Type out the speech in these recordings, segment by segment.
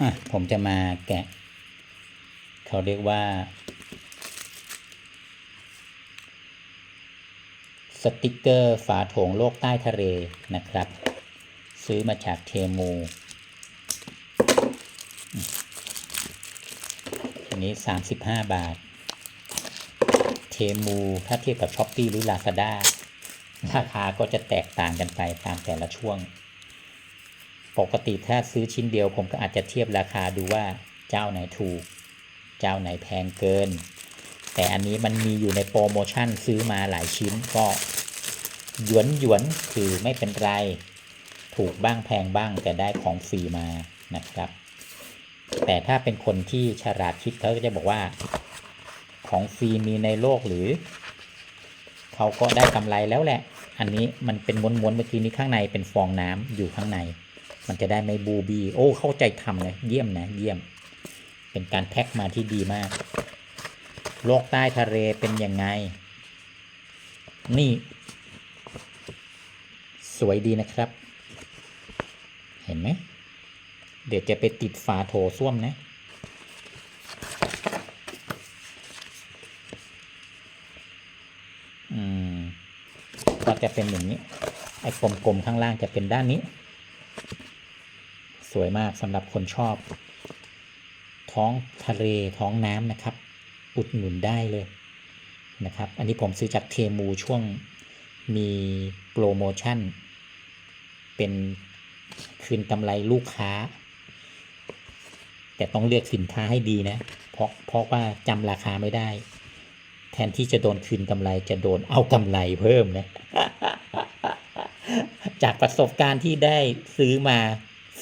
อะผมจะมาแกะ เขาเรียกว่า สติกเกอร์ฝาโถงโลกใต้ทะเลนะครับ ซื้อมาจากเทมูอันนี้ 35 บาท เทมูถ้าเทียบกับช้อปปีหรือ Lazada ราคาก็จะแตกต่างกันไปตามแต่ละช่วง ปกติถ้าซื้อชิ้นเดียวผมก็อาจจะเทียบราคาดูว่าเจ้าไหนถูก เจ้าไหนแพงเกิน แต่อันนี้มันมีอยู่ในโปรโมชั่นซื้อมาหลายชิ้นก็หยวนหยวนคือไม่เป็นไร ถูกบ้างแพงบ้างแต่ได้ของฟรีมานะครับ แต่ถ้าเป็นคนที่ฉลาดคิดเขาก็จะบอกว่า ของฟรีมีในโลกหรือ เขาก็ได้กำไรแล้วแหละ อันนี้มันเป็นม้วนๆเมื่อกี้นี้ข้างในเป็นฟองน้ำอยู่ข้างใน มันจะได้ไม่บูบีโอ้เข้าใจทำเลยเยี่ยมนะเยี่ยม เป็นการแพ็คมาที่ดีมากโลกใต้ทะเลเป็นยังไง นี่ สวยดีนะครับ เห็นไหมเดี๋ยวจะไปติดฝาโถส้วมนะ อืม ก็จะเป็นอย่างนี้ ไอ้กลมๆข้างล่างจะเป็นด้านนี้ วยมากสำหรับคนชอบ ท้องทะเลท้องน้ำนะครับ อุดหนุนได้เลยนะครับ อันนี้ผมซื้อจากเทมูช่วงมีโปรโมชั่น เป็นคืนกำไรลูกค้า แต่ต้องเลือกสินค้าให้ดีนะ เพราะเพราะว่าจำราคาไม่ได้ แทนที่จะโดนคืนกำไรจะโดนเอากำไรเพิ่มนะจากประสบการณ์ที่ได้ซื้อมา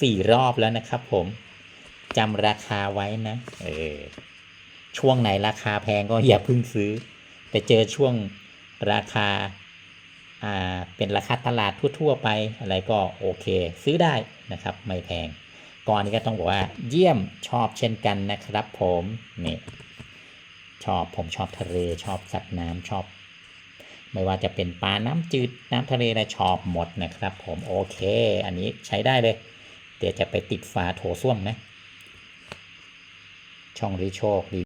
สี่รอบแล้วนะครับผมจำราคาไว้นะเออช่วงไหนราคาแพงก็อย่าเพิ่งซื้อ แต่เจอช่วงราคาอ่าเป็นราคาตลาดทั่ว ๆ ไปอะไรก็โอเค ซื้อได้นะครับไม่แพงก่อนนี้ก็ต้องบอกว่า เยี่ยมชอบเช่นกันนะครับผมนี่ชอบผมชอบทะเลชอบสัตว์น้ำชอบ ไม่ว่าจะเป็นปลาน้ำจืดน้ำทะเลนะชอบหมดนะครับ ผมโอเค อันนี้ใช้ได้เลย เดี๋ยวจะไปติดฝาโถส้วมนะ ช่องริโชคดี